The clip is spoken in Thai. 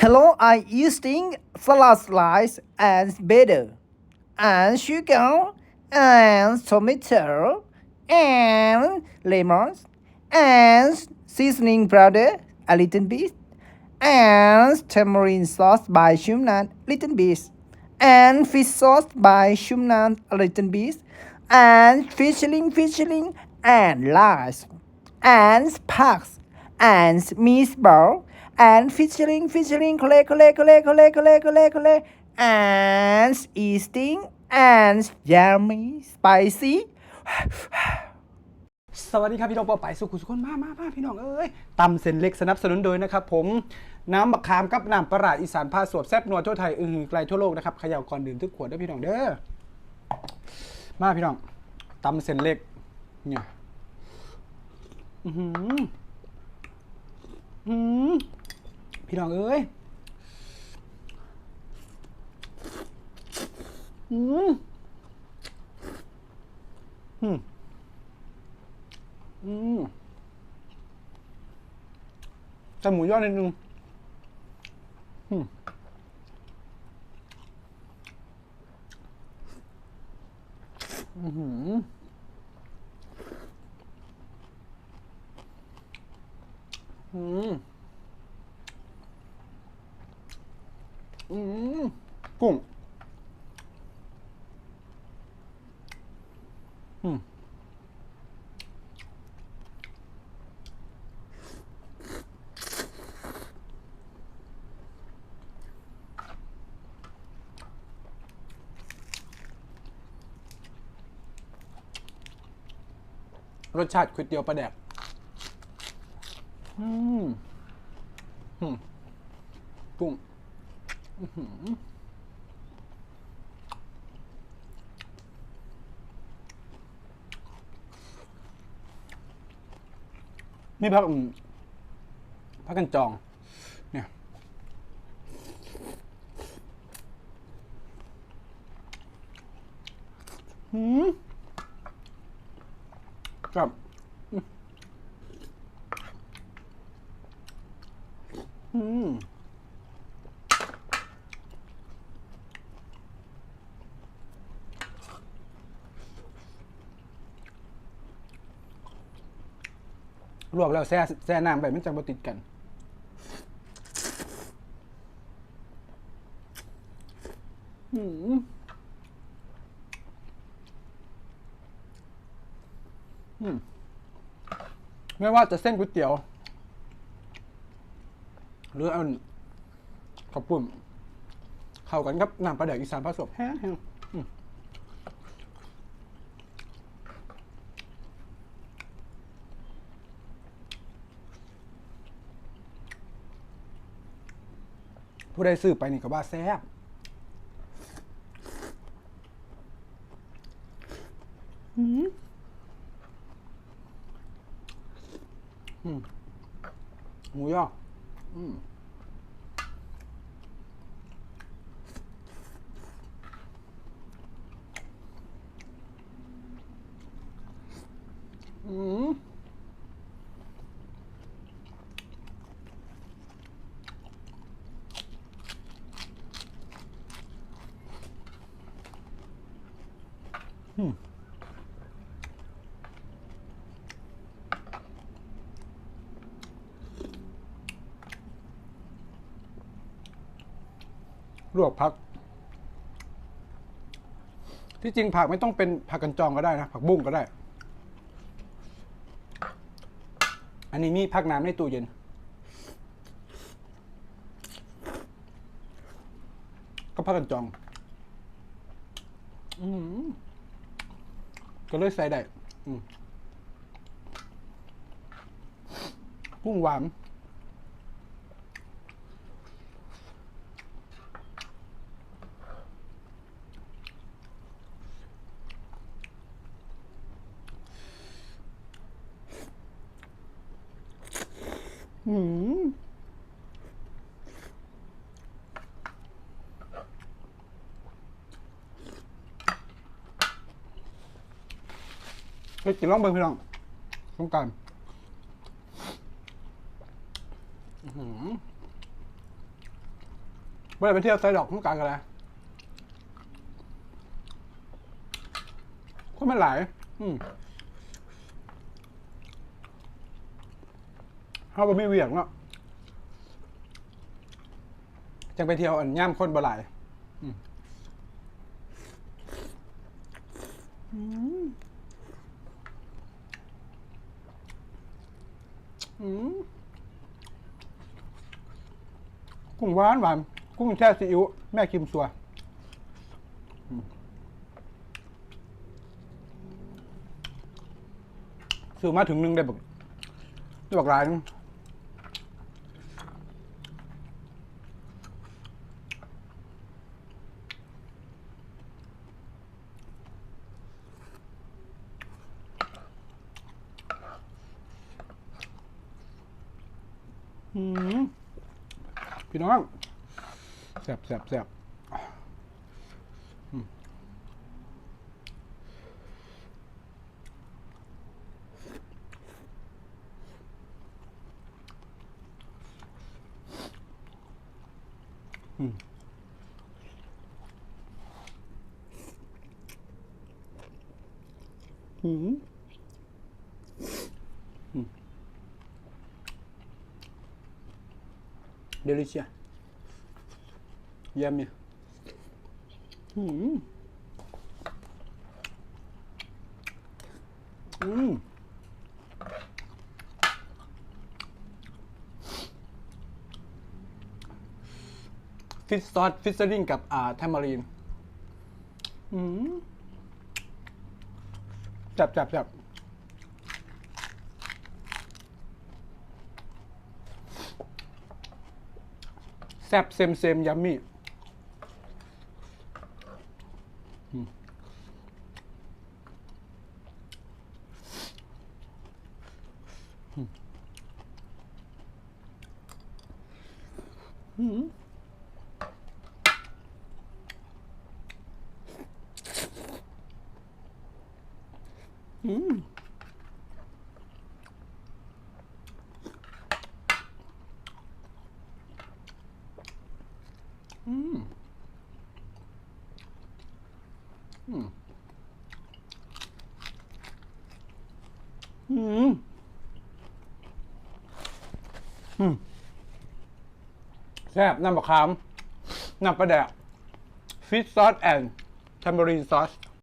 Hello, I eating salad slice and butter and sugar and tomato and lemons and seasoning powder a little bit and tamarind sauce by Shumnan little bit and fish sauce by Shumnan a little bit and fishling fishling and rice and sparks and meatball and fishing fishing kole kole kole kole kole kole kole and eating and yummy spicy สวัสดีครับ พี่น้องปอไปสุขุสุขคนมามามาพี่น้องเอ้ยตำเส้นเล็กสนับสนุนโดยนะครับผมน้ำมะขามกับน้ำปลาร้าอีสานผ้าสวบแซ่บนัวทั่วไทยอืออไกลทั่วโลกนะครับเขย่าก่อนดื่มทุกขวดด้อพี่น้องเด้อมาพี่น้องตำเส้นเล็กเนี่ยอือหืออือ พี่น้องเอ้ยอืมอืมอืมแต่หมูยอดนิดนึงอืมอื้อหืออืม อืมกุ้ง อืมรสชาติก๋วยเตี๋ยวปลาแดก อืม อืมกุ้ง นี่พักพักกันจอง เนี่ย หืมครับอืม ลวกแล้วแช่แช่น้ำไปมันจะบ่ติดกัน อืมอืมไม่ว่าจะเส้นก๋วยเตี๋ยว หรือเอาข้าวปุ้มเข้ากันครับน้ำปลาแดกอีสานผสมแห้ง ผู้ใดซื้อไปนี่ก็ว่าแซ่บอืมหมูย่ออืมอืม ลวกผัก ที่จริงผักไม่ต้องเป็นผักกันจองก็ได้นะ ผักบุ้งก็ได้ อันนี้มีผักน้ำในตู้เย็น ก็ผักกันจอง อืก็เลยใส่ได้กุ้งหวาน อืมไปกินล่องเบิ่งพี่น้องสงการอื้อหือไม่ได้ไปเที่ยวไซดอกต้องการกันแล้วคนไม่หลาย อืม เขาบ่มีเวียงเนาะจังไปเที่ยวอันย่ามคนบ่หลายอืมอืมอืมกุ้งหวานหวาน กุ้งแช่ซีอิ๊วแม่คิมซัวอืมซื้อมาถึงหนึ่งได้บักได้บักหลายนึง พี่น้องแซ่บแซ่บแซ่บอืมอืมอืม Delícia. Yummy. อืมอืมฟิชซอสฟิชเซอริงกับอ่าแทมารีน อืมจับจับจับ แซบเซมเซมยัมมี่อืมอืมอืมอืมอืม อืมอืมแซ่บน้ำมะขามน้ำปลาแดกฟิชซอสแอนด์แทมเบอรีนซอส